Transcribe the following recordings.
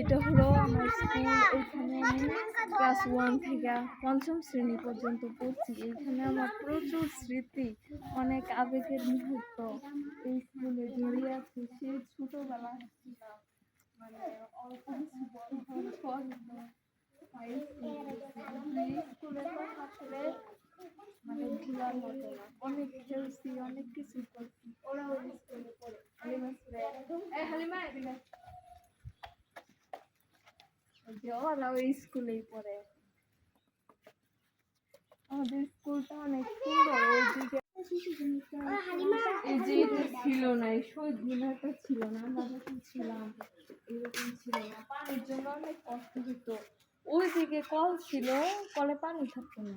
এটা হলো আমার স্কুল এখানে আমি ক্লাস ওয়ান থেকে পঞ্চম শ্রেণি পর্যন্ত পড়ছি। এখানে আমার প্রচুর স্মৃতি, অনেক আবেগের মুহূর্ত। এই স্কুলে জড়িয়ে আছে সেই ছোটবেলা অনেক খেলছি, অনেক কিছু করছি। হালিমা যে ওরা ওই স্কুলেই পড়ে। আমাদের স্কুলটা অনেক সুন্দর ওইদিকে এই যে এটা ছিল না এই শহীদ মিনারটা ছিল না আমরা যখন ছিলাম এরকম ছিল না পানির জন্য অনেক কষ্ট হতো। ওইদিকে কল ছিল কলে পানি থাকতো না।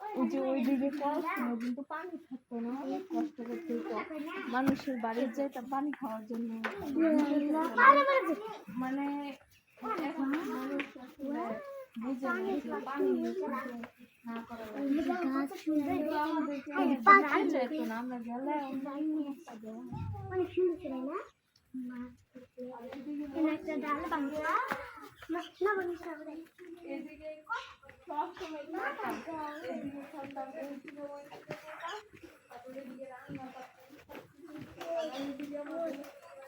ওই যে ওইদিকে কল ছিল কিন্তু পানি থাকতো না অনেক কষ্ট মানুষের বাড়ির যেটা পানি খাওয়ার জন্য মানে এখন মানুষ বুঝে পানি না করা আমরা গেলে। অনেক সুন্দর ছিল না এদিকে। আর এইদিকে আমাদের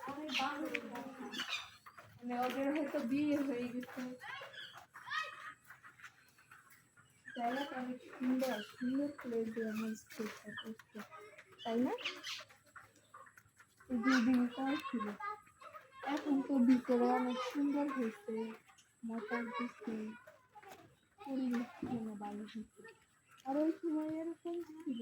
অনেক বান্ধবী থাকতাম। মানে ওদের হয়তো বিয়ে হয়ে গেছে জায়গাটা অনেক সুন্দর সুন্দর করে যে আমার স্কুলটা করছে তাই না এই যে এদিকে কল ছিল এখন তো ভিতরে অনেক সুন্দর হয়েছে মোটর দিচ্ছে পরিবেশ যেন ভালো হয়েছে আর ওই সময় এরকম ছিল